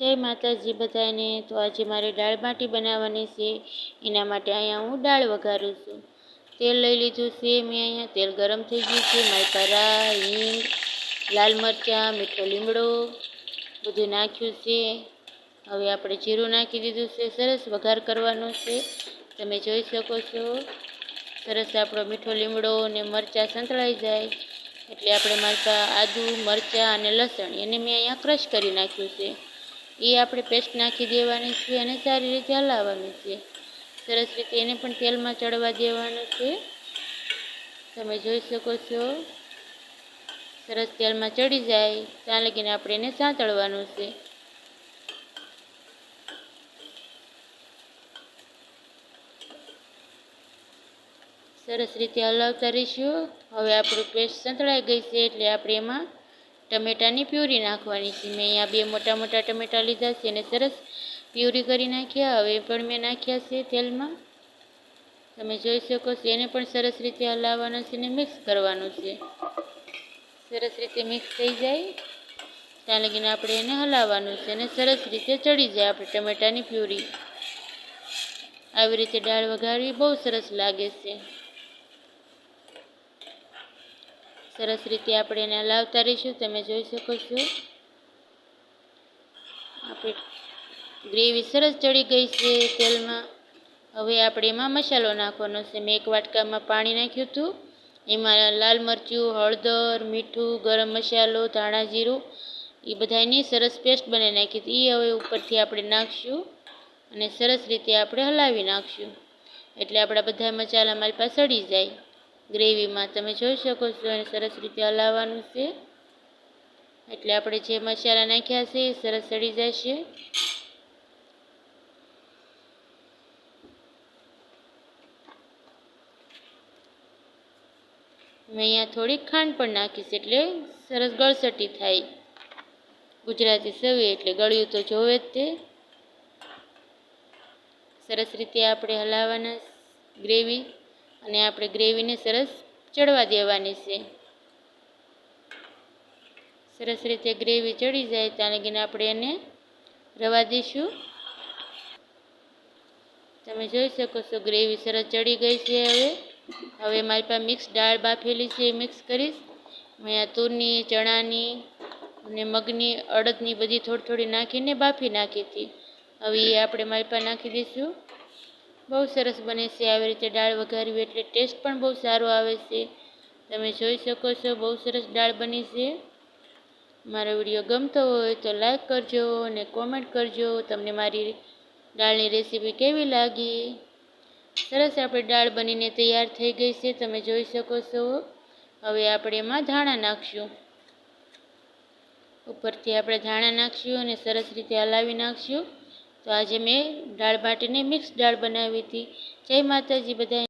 જય માતાજી બધાને. તો આજે મારે દાળ બાટી બનાવવાની છે. એના માટે અહીંયા હું દાળ વઘારું છું. તેલ લઈ લીધું છે મેં અહીંયા. તેલ ગરમ થઈ ગયું છે. માલપારા હિંગ, લાલ મરચાં, મીઠો લીમડો બધું નાખ્યું છે. હવે આપણે જીરું નાખી દીધું છે. સરસ વઘાર કરવાનો છે. તમે જોઈ શકો છો. સરસ આપણો મીઠો લીમડો અને મરચાં સંતળાઈ જાય. એટલે આપણે માલપા આદુ, મરચાં અને લસણ એને મેં અહીંયા ક્રશ કરી નાખ્યું છે. એ આપણે પેસ્ટ નાખી દેવાની છે અને સારી રીતે હલાવવાની છે સરસ રીતે એને પણ તેલમાં ચડવા દેવાનું છે. તમે જોઈ શકો છો. સરસ તેલમાં ચડી જાય. ત્યાં લગીને આપણે એને સાંતળવાનું છે. સરસ રીતે હલાવતા રહીશું. હવે આપણું પેસ્ટ સંતળાઈ ગઈ છે એટલે આપણે એમાં ટમેટાની પ્યુરી નાખવાની છે મેં અહીંયા બે મોટા મોટા ટમેટા લીધા છે અને સરસ પ્યુરી કરી નાખ્યા. હવે પણ મેં નાખ્યા છે તેલમાં. તમે જોઈ શકો છો, એને પણ સરસ રીતે હલાવવાનું છે અને મિક્સ કરવાનું છે. સરસ રીતે મિક્સ થઈ જાય. ત્યાં લગીને આપણે એને હલાવવાનું છે અને સરસ રીતે ચડી જાય આપણે ટમેટાની પ્યુરી. આવી રીતે દાળ વઘારવી બહુ સરસ લાગે છે. સરસ રીતે આપણે એને હલાવતા રહીશું. તમે જોઈ શકો છો. આપણે ગ્રેવી સરસ ચડી ગઈ છે તેલમાં. હવે આપણે એમાં મસાલો નાખવાનો છે. મેં એક વાટકામાં પાણી નાખ્યું હતું. એમાં લાલ મરચું, હળદર, મીઠું, ગરમ મસાલો, ધાણા જીરું, એ બધાની સરસ પેસ્ટ બનાવી નાખી હતી. એ હવે ઉપરથી આપણે નાખશું અને સરસ રીતે આપણે હલાવી નાખશું. એટલે આપણા બધા મસાલા મારી પાસે સડી જાય. ગ્રેવીમાં તમે જોઈ શકો છો અને સરસ રીતે હલાવવાનું છે. એટલે આપણે જે મસાલા નાખ્યા છે એ સરસ સડી જશે. મેં અહીંયા થોડીક ખાંડ પણ નાખીશ એટલે સરસ ગળસટી થાય. ગુજરાતી સવી એટલે ગળ્યું તો જોવે જ તે. સરસ રીતે આપણે હલાવવાના ગ્રેવી. અને આપણે ગ્રેવીને સરસ ચડવા દેવાની છે. સરસ રીતે ગ્રેવી ચડી જાય ત્યાં લગીને આપણે એને રવા દઈશું. તમે જોઈ શકો છો ગ્રેવી સરસ ચડી ગઈ છે હવે. હવે મારી પાસે મિક્સ દાળ બાફેલી છે એ મિક્સ કરીશ. આ તુરની, ચણાની અને મગની, અડદની બધી થોડી થોડી નાખીને બાફી નાખી હતી. હવે એ આપણે મારી પાસે નાખી દઈશું. બહુ સરસ બને છે આવી રીતે દાળ વઘારવી એટલે ટેસ્ટ પણ બહુ સારો આવે છે. તમે જોઈ શકો છો બહુ સરસ દાળ બની છે. મારો વીડિયો ગમતો હોય તો લાઈક કરજો અને કોમેન્ટ કરજો તમને મારી દાળની રેસીપી કેવી લાગી? સરસ આપણે દાળ બનીને તૈયાર થઈ ગઈ છે, તમે જોઈ શકો છો. હવે આપણે એમાં ધાણા નાખશું. ઉપરથી આપણે ધાણા નાખશું અને સરસ રીતે હલાવી નાખશું. તો આજે મેં દાળ બાટીને મિક્સ દાળ બનાવી હતી. જય માતાજી બધા